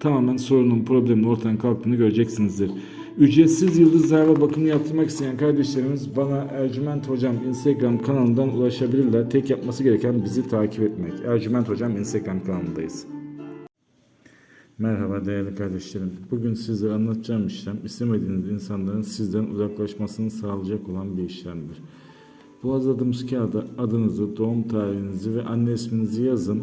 tamamen sorunun, problemin ortadan kalktığını göreceksinizdir. Ücretsiz yıldız zarfa bakımı yaptırmak isteyen kardeşlerimiz bana Ercüment Hocam Instagram kanalından ulaşabilirler. Tek yapması gereken bizi takip etmek. Ercüment Hocam Instagram kanalındayız. Merhaba değerli kardeşlerim. Bugün sizlere anlatacağım işlem istemediğiniz insanların sizden uzaklaşmasını sağlayacak olan bir işlemdir. Bu hazırladığımız kağıda adınızı, doğum tarihinizi ve anne isminizi yazın